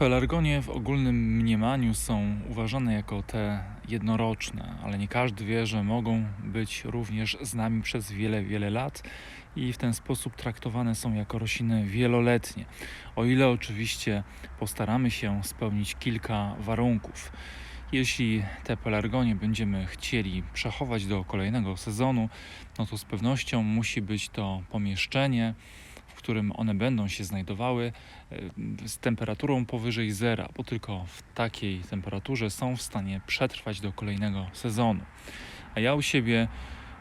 Pelargonie w ogólnym mniemaniu są uważane jako te jednoroczne, ale nie każdy wie, że mogą być również z nami przez wiele, wiele lat i w ten sposób traktowane są jako rośliny wieloletnie. O ile oczywiście postaramy się spełnić kilka warunków. Jeśli te pelargonie będziemy chcieli przechować do kolejnego sezonu, no to z pewnością musi być to pomieszczenie, którym one będą się znajdowały e, z temperaturą powyżej zera, bo tylko w takiej temperaturze są w stanie przetrwać do kolejnego sezonu. A ja u siebie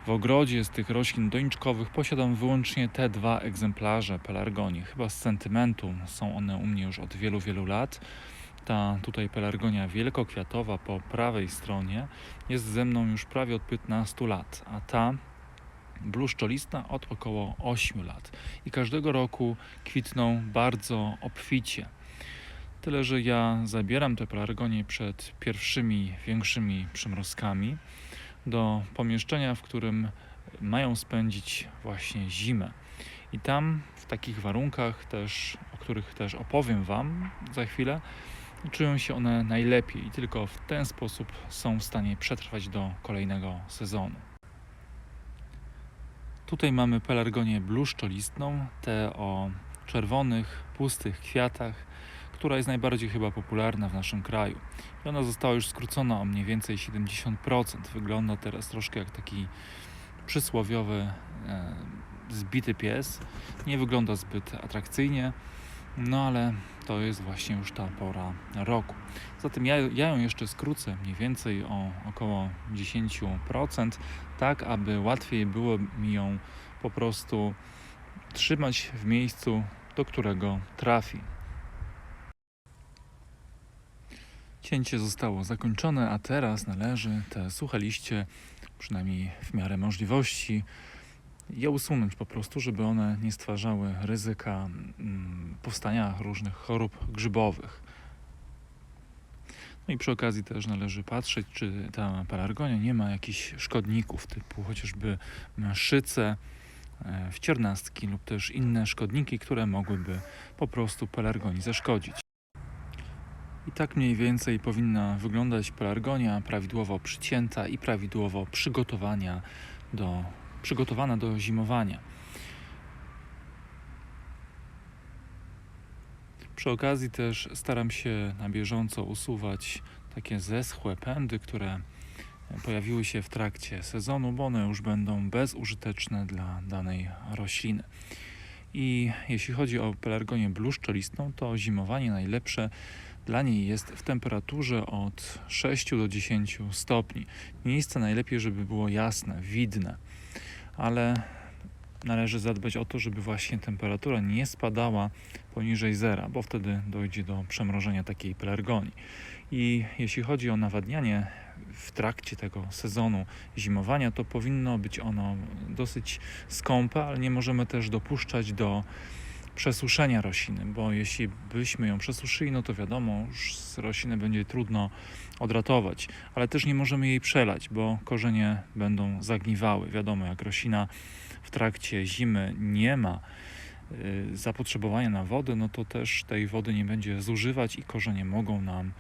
w ogrodzie z tych roślin doniczkowych posiadam wyłącznie te dwa egzemplarze pelargonii. Chyba z sentymentu są one u mnie już od wielu, wielu lat. Ta tutaj pelargonia wielkokwiatowa po prawej stronie jest ze mną już prawie od 15 lat, a ta bluszczolista od około 8 lat i każdego roku kwitną bardzo obficie. Tyle, że ja zabieram te pelargonie przed pierwszymi większymi przymrozkami do pomieszczenia, w którym mają spędzić właśnie zimę. I tam w takich warunkach też, o których też opowiem Wam za chwilę, czują się one najlepiej i tylko w ten sposób są w stanie przetrwać do kolejnego sezonu. Tutaj mamy pelargonię bluszczolistną, tę o czerwonych, pustych kwiatach, która jest najbardziej chyba popularna w naszym kraju. I ona została już skrócona o mniej więcej 70%. Wygląda teraz troszkę jak taki przysłowiowy e, zbity pies. Nie wygląda zbyt atrakcyjnie, no ale to jest właśnie już ta pora roku. Zatem ja, ja ją jeszcze skrócę mniej więcej o około 10%, tak aby łatwiej było mi ją po prostu trzymać w miejscu, do którego trafi. Cięcie zostało zakończone, a teraz należy te suche liście, przynajmniej w miarę możliwości, je usunąć po prostu, żeby one nie stwarzały ryzyka powstania różnych chorób grzybowych. No i przy okazji też należy patrzeć, czy ta pelargonia nie ma jakichś szkodników, typu chociażby mszyce, e, wciernastki lub też inne szkodniki, które mogłyby po prostu pelargonii zaszkodzić. I tak mniej więcej powinna wyglądać pelargonia prawidłowo przycięta i prawidłowo przygotowania do, przygotowana do zimowania. Przy okazji też staram się na bieżąco usuwać takie zeschłe pędy, które pojawiły się w trakcie sezonu, bo one już będą bezużyteczne dla danej rośliny. I jeśli chodzi o pelargonię bluszczolistą, to zimowanie najlepsze dla niej jest w temperaturze od 6 do 10 stopni. Miejsce najlepiej, żeby było jasne, widne, ale należy zadbać o to, żeby właśnie temperatura nie spadała poniżej zera, bo wtedy dojdzie do przemrożenia takiej pelargonii. I jeśli chodzi o nawadnianie w trakcie tego sezonu zimowania, to powinno być ono dosyć skąpe, ale nie możemy też dopuszczać do przesuszenia rośliny, bo jeśli byśmy ją przesuszyli, no to wiadomo, już z rośliny będzie trudno odratować, ale też nie możemy jej przelać, bo korzenie będą zagniwały. Wiadomo, jak roślina w trakcie zimy nie ma y, zapotrzebowania na wodę, no to też tej wody nie będzie zużywać i korzenie mogą nam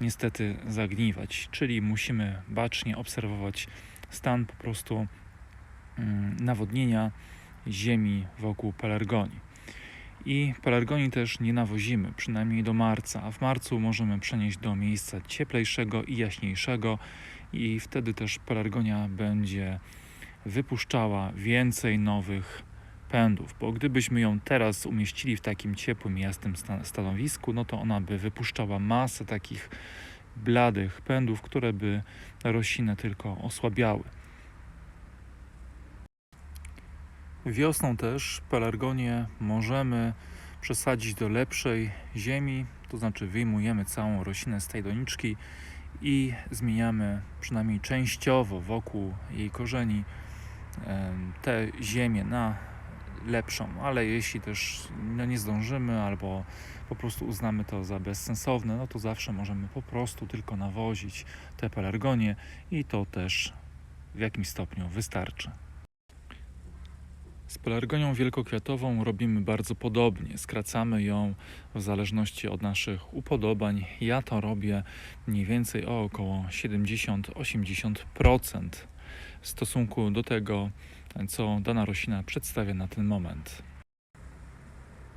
niestety zagniwać. Czyli musimy bacznie obserwować stan po prostu mm, nawodnienia ziemi wokół pelargonii. I pelargonii też nie nawozimy, przynajmniej do marca, a w marcu możemy przenieść do miejsca cieplejszego i jaśniejszego i wtedy też pelargonia będzie wypuszczała więcej nowych pędów, bo gdybyśmy ją teraz umieścili w takim ciepłym, jasnym sta- stanowisku, no to ona by wypuszczała masę takich bladych pędów, które by roślinę tylko osłabiały. Wiosną też pelargonię możemy przesadzić do lepszej ziemi, to znaczy wyjmujemy całą roślinę z tej doniczki i zmieniamy przynajmniej częściowo wokół jej korzeni tę ziemię na lepszą, ale jeśli też no, nie zdążymy albo po prostu uznamy to za bezsensowne, no to zawsze możemy po prostu tylko nawozić te pelargonie i to też w jakimś stopniu wystarczy. Z pelargonią wielkokwiatową robimy bardzo podobnie. Skracamy ją w zależności od naszych upodobań. Ja to robię mniej więcej o około 70-80% w stosunku do tego, co dana roślina przedstawia na ten moment.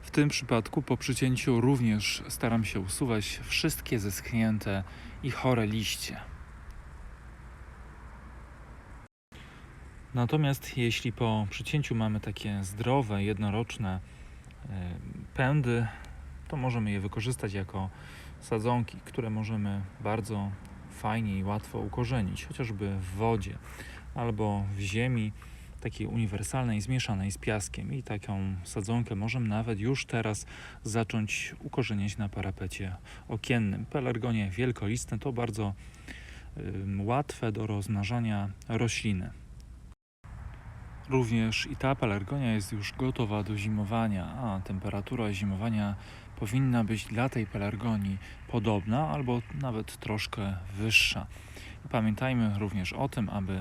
W tym przypadku po przycięciu również staram się usuwać wszystkie zeschnięte i chore liście. Natomiast jeśli po przycięciu mamy takie zdrowe, jednoroczne e, pędy, to możemy je wykorzystać jako sadzonki, które możemy bardzo fajnie i łatwo ukorzenić, chociażby w wodzie albo w ziemi takiej uniwersalnej, zmieszanej z piaskiem. I taką sadzonkę możemy nawet już teraz zacząć ukorzeniać na parapecie okiennym. Pelargonie wielkolistne to bardzo ym, łatwe do rozmnażania rośliny. Również i ta pelargonia jest już gotowa do zimowania, a temperatura zimowania powinna być dla tej pelargonii podobna albo nawet troszkę wyższa. Pamiętajmy również o tym, aby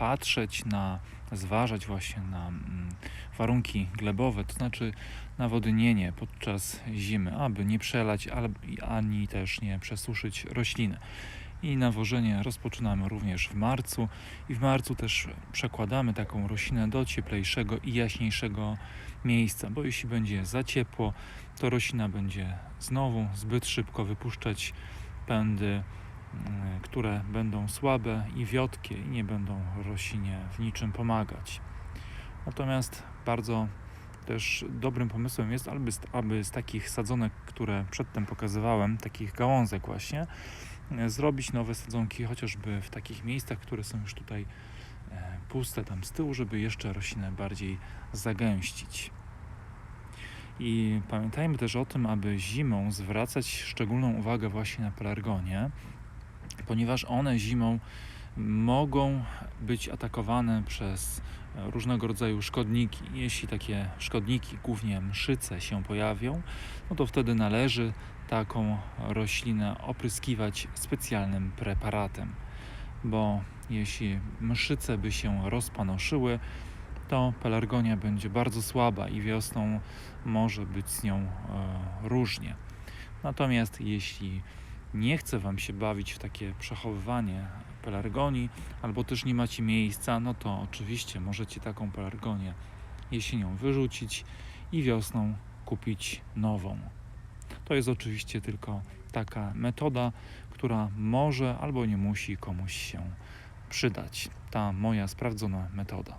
patrzeć na, zważać właśnie na mm, warunki glebowe, to znaczy nawodnienie podczas zimy, aby nie przelać ani też nie przesuszyć rośliny. I nawożenie rozpoczynamy również w marcu i w marcu też przekładamy taką roślinę do cieplejszego i jaśniejszego miejsca, bo jeśli będzie za ciepło, to roślina będzie znowu zbyt szybko wypuszczać pędy, które będą słabe i wiotkie i nie będą roślinie w niczym pomagać. Natomiast bardzo też dobrym pomysłem jest, aby z, aby z takich sadzonek, które przedtem pokazywałem, takich gałązek właśnie, e, zrobić nowe sadzonki, chociażby w takich miejscach, które są już tutaj e, puste tam z tyłu, żeby jeszcze roślinę bardziej zagęścić. I pamiętajmy też o tym, aby zimą zwracać szczególną uwagę właśnie na pelargonie, ponieważ one zimą mogą być atakowane przez e, różnego rodzaju szkodniki. Jeśli takie szkodniki, głównie mszyce, się pojawią, no to wtedy należy taką roślinę opryskiwać specjalnym preparatem, bo jeśli mszyce by się rozpanoszyły, to pelargonia będzie bardzo słaba i wiosną może być z nią e, różnie. Natomiast jeśli nie chce Wam się bawić w takie przechowywanie pelargonii, albo też nie macie miejsca, no to oczywiście możecie taką pelargonię jesienią wyrzucić i wiosną kupić nową. To jest oczywiście tylko taka metoda, która może albo nie musi komuś się przydać. Ta moja sprawdzona metoda.